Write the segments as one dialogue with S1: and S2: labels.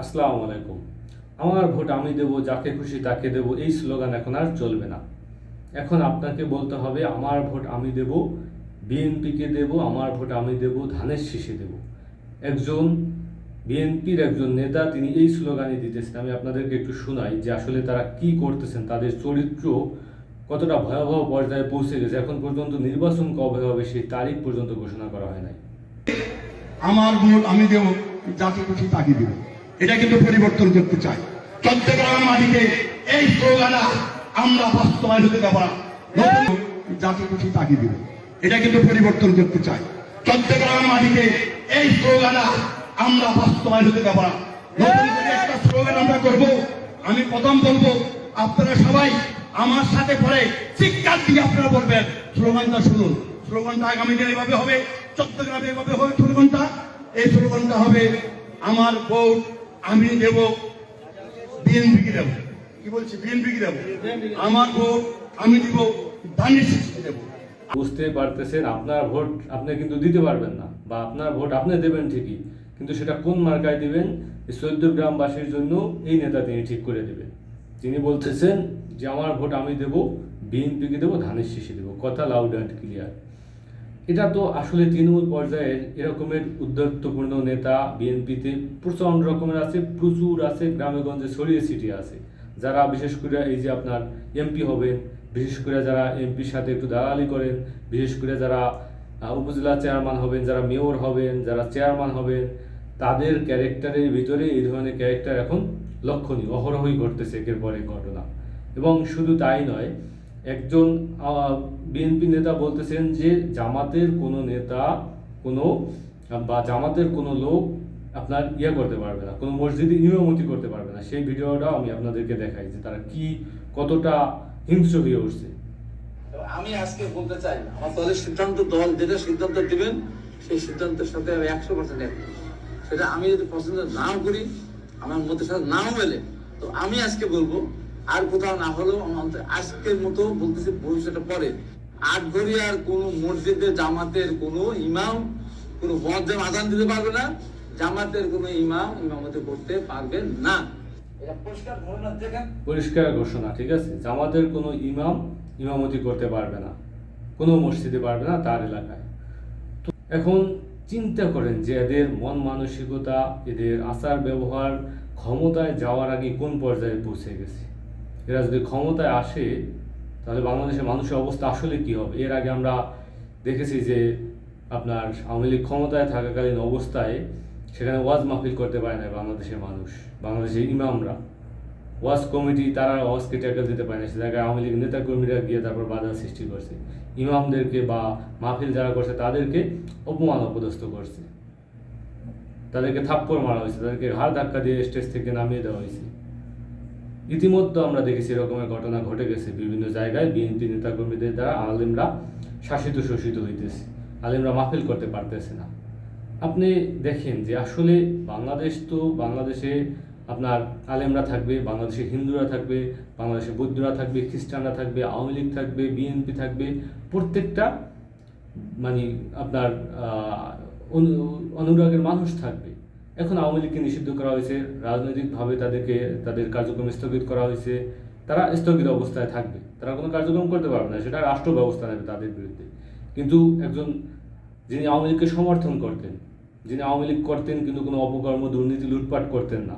S1: আসসালামু আলাইকুম। আমার ভোট আমি দেব, যাকে খুশি তাকে দেব, এই স্লোগান এখন আর চলবে না। এখন আপনাকে বলতে হবে, আমার ভোট আমি দেব, বিএনপিকে দেব, আমার ভোট আমি দেব, ধানের শীষে দেব। একজন বিএনপির একজন নেতা, তিনি এই স্লোগানই দিতেছেন। আমি আপনাদেরকে একটু শোনাই যে আসলে তারা কি করতেছেন, তাদের চরিত্র কতটা ভয়াবহ পর্যায়ে পৌঁছে গেছে। এখন পর্যন্ত নির্বাচন কবে হবে, সেই তারিখ পর্যন্ত ঘোষণা করা হয় নাই।
S2: আমার ভোট আমি দেব, যাকে খুশি তাকে দেব। এটা কিন্তু পরিবর্তন করতে চাই। চট্টগ্রামের মাটিতে এই স্লোগান আমরা বাস্তবায়ন হতে দেব নতুন খুশি তাকে দেব। এটা কিন্তু পরিবর্তন করতে চাই। চট্টগ্রামের মাটিতে এই স্লোগান আমরা বাস্তবায়ন হতে দেব একটা স্লোগান আমরা করব। আমি প্রথম বলব, আপনারা সবাই আমার সাথে পরে চিৎকার দিয়ে আপনারা বলবেন, স্লোগানটা শুনুন। স্লোগানটা আগামী দিনে এভাবে হবে, চট্টগ্রামে এভাবে হবে, স্লোগানটা। এই স্লোগানটা হবে, আমার ভোট আমি দেব, বিএনপিকে দেব। কি বলছি? বিএনপিকে দেব। আমার ভোট আমি দিব, ধানের দেব।
S1: বুঝতে পারতেছেন, আপনার ভোট আপনি কিন্তু দিতে পারবেন না, বা আপনার ভোট আপনি দেবেন ঠিকই, কিন্তু সেটা কোন মার্কায় দিবেন চোদ্দ গ্রামবাসীর জন্য এই নেতা তিনি ঠিক করে দেবেন। তিনি বলতেছেন যে, আমার ভোট আমি দেব, বিএনপিকে দেবো, ধানের শীষে দেবো। কথা লাউড অ্যান্ড ক্লিয়ার এটা তো আসলে তৃণমূল পর্যায়ের এরকমের উদ্যোক্তপূর্ণ নেতা বিএনপিতে প্রচণ্ড রকমের আছে, প্রচুর আছে গ্রামে গঞ্জে ছড়িয়ে ছিটিয়ে আছে। যারা বিশেষ করে এই যে আপনার এমপি হবেন, বিশেষ করে যারা এমপির সাথে একটু দালালি করেন, বিশেষ করে যারা উপজেলা চেয়ারম্যান হবেন, যারা মেয়র হবেন, যারা চেয়ারম্যান হবেন, তাদের ক্যারেক্টারের ভিতরে এই ধরনের ক্যারেক্টার এখন লক্ষণীয়, অহরহই ঘটতেছে একের পর ঘটনা। এবং শুধু তাই নয় একজন বিএনপি নেতা বলতেছেন যে জামাতের কোনো নেতা, কোনো, বা জামাতের কোনো লোক আপনার ইয়ে করতে পারবে না, কোনো মসজিদে ইমামতি করতে পারবে না। সেই ভিডিওটাও আমি আপনাদেরকে দেখাই যে তারা কি কতটা হিংস্র হয়ে উঠছে।
S3: আমি আজকে বলতে চাই, আমার দলের সিদ্ধান্ত, দল যেটা সিদ্ধান্ত দিবেন, সেই সিদ্ধান্তের সাথে আমি একশো পার্সেন্ট সেটা আমি যদি পছন্দ নাও করি, আমার মধ্যে সাথে নাও মেলে। তো আমি আজকে বলব আর কোথাও না হলেও আজকের মতো বলতেছি ভবিষ্যতে পরে। আট ঘড়িয়ার কোনো মসজিদে জামাতের কোনো ইমাম কোনো মজ্জাম আদান দিতে পারবে না। জামাতের কোনো ইমাম ইমামতি করতে পারবে না। পরিষ্কার
S1: পরিষ্কার ঘোষণা ঠিক আছে? জামাতের কোনো ইমাম ইমামতি করতে পারবে না। কোনো মসজিদে পারবে না তার এলাকায়। তো এখন চিন্তা করেন যে এদের মন মানসিকতা এদের আচার ব্যবহার ক্ষমতায় যাওয়ার আগে কোন পর্যায়ে পৌঁছে গেছে? এরা যদি ক্ষমতায় আসে, তাহলে বাংলাদেশের মানুষের অবস্থা আসলে কি হবে? এর আগে আমরা দেখেছি যে আপনার আওয়ামী লীগ ক্ষমতায় থাকাকালীন অবস্থায় সেখানে ওয়াজ মাহফিল করতে পারে না বাংলাদেশের মানুষ, বাংলাদেশের ইমামরা। ওয়াজ কমিটি তারা ওয়াজকে ট্যাকেল দিতে পারে না সে জায়গায় আওয়ামী লীগ নেতা কর্মীরা গিয়ে তারপর বাধা সৃষ্টি করছে। ইমামদেরকে বা মাহফিল যারা করছে, তাদেরকে অপমান অপদস্থ করছে। তাদেরকে থাপ্পড় মারা হয়েছে, তাদেরকে ঘাড় ধাক্কা দিয়ে স্টেজ থেকে নামিয়ে দেওয়া হয়েছে। ইতিমধ্যে আমরা দেখেছি এরকমের ঘটনা ঘটে গেছে। বিভিন্ন জায়গায় বিএনপি নেতাকর্মীদের দ্বারা আলেমরা শাসিত শোষিত হইতেছে। আলেমরা মাহফিল করতে পারতেছে না। আপনি দেখেন যে আসলে বাংলাদেশ তো বাংলাদেশে আপনার আলেমরা থাকবে, বাংলাদেশে হিন্দুরা থাকবে, বাংলাদেশে বৌদ্ধরা থাকবে, খ্রিস্টানরা থাকবে, আওয়ামী লীগ থাকবে, বিএনপি থাকবে, প্রত্যেকটা মানে আপনার অনু- অনুরাগের মানুষ থাকবে। এখন আওয়ামী লীগকে নিষিদ্ধ করা হয়েছে, রাজনৈতিকভাবে তাদেরকে, তাদের কার্যক্রম স্থগিত করা হয়েছে, তারা স্থগিত অবস্থায় থাকবে। তারা কোনো কার্যক্রম করতে পারবে না, সেটা রাষ্ট্র ব্যবস্থা নেবে তাদের বিরুদ্ধে। কিন্তু একজন যিনি আওয়ামী লীগকে সমর্থন করতেন, যিনি আওয়ামী লীগ করতেন কিন্তু কোনো অপকর্ম, দুর্নীতি, লুটপাট করতেন না,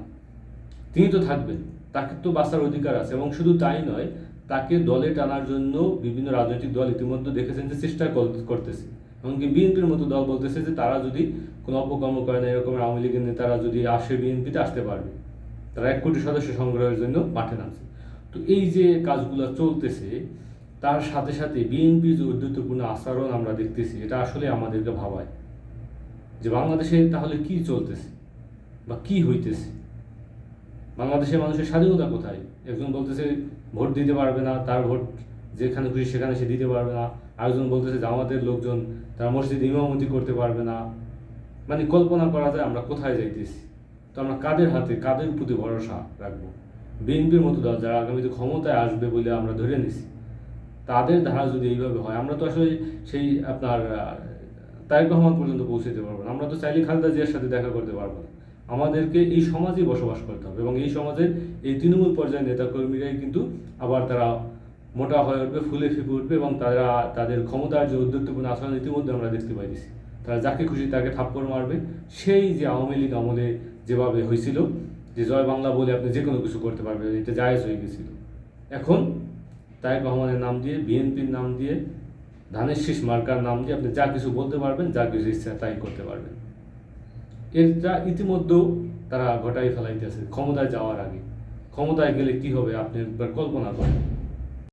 S1: তিনি তো থাকবেন, তাকে তো বাঁচার অধিকার আছে এবং শুধু তাই নয়, তাকে দলে টানার জন্য বিভিন্ন রাজনৈতিক দল ইতিমধ্যে দেখেছেন যে চেষ্টা কর- করতেছে। এমনকি বিএনপির মতো দল বলতেছে যে তারা যদি কোনো অপকর্ম করে না, এরকম আওয়ামী লীগের নেতারা যদি আসে বিএনপিতে, আসতে পারবে। তারা এক কোটি সদস্য সংগ্রহের জন্য মাঠে নামছে। তো এই যে কাজগুলো চলতেছে, তার সাথে সাথে বিএনপির যে উদ্যতপূর্ণ আচরণ আমরা দেখতেছি, এটা আসলে আমাদেরকে ভাবায়। যে বাংলাদেশে তাহলে কি চলতেছে বা কি হইতেছে? বাংলাদেশের মানুষের স্বাধীনতা কোথায়? একজন বলতেছে, ভোট দিতে পারবে না, তার ভোট যেখানে খুশি সেখানে সে দিতে পারবে না। আরেকজন বলতেছে জামাতের লোকজন তারা মসজিদ ইমামতি করতে পারবে না। মানে কল্পনা করা যায় আমরা কোথায় যাইতেছি। তো আমরা কাদের হাতে, কাদের প্রতি ভরসা রাখব? বিএনপির মতো দল যারা আগামীতে ক্ষমতায় আসবে বলে আমরা ধরে নিছি, তাদের ধারা যদি এইভাবে হয়, আমরা তো আসলে সেই আপনার তারেক রহমান পর্যন্ত পৌঁছাতে পারব না। আমরা তো চাইলে খালেদা জিয়ার সাথে দেখা করতে পারব না। আমাদেরকে এই সমাজেই বসবাস করতে হবে এবং এই সমাজের এই তৃণমূল পর্যায়ের নেতাকর্মীরাই কিন্তু আবার তারা মোটা হয়ে উঠবে, ফুলে ফেপে উঠবে এবং তারা, তাদের ক্ষমতার যে উদ্যোগপূর্ণ আচরণ ইতিমধ্যে আমরা দেখতে পাইছি তারা যাকে খুশি তাকে থাপ্পড় মারবে। সেই যে আওয়ামী লীগ আমলে যেভাবে হয়েছিল যে জয় বাংলা বলে আপনি যে কোনো কিছু করতে পারবেন, এটা জায়েজ হয়ে গেছিল। এখন তারেক রহমানের নাম দিয়ে, বিএনপির নাম দিয়ে, ধানের শীষ মার্কার নাম দিয়ে আপনি যা কিছু বলতে পারবেন, যা কিছু ইচ্ছা তাই করতে পারবেন। এটা ইতিমধ্যেও তারা ঘটাই ফেলাইতেছে, ক্ষমতায় যাওয়ার আগে। ক্ষমতায় গেলে কি হবে আপনি একবার কল্পনা করেন।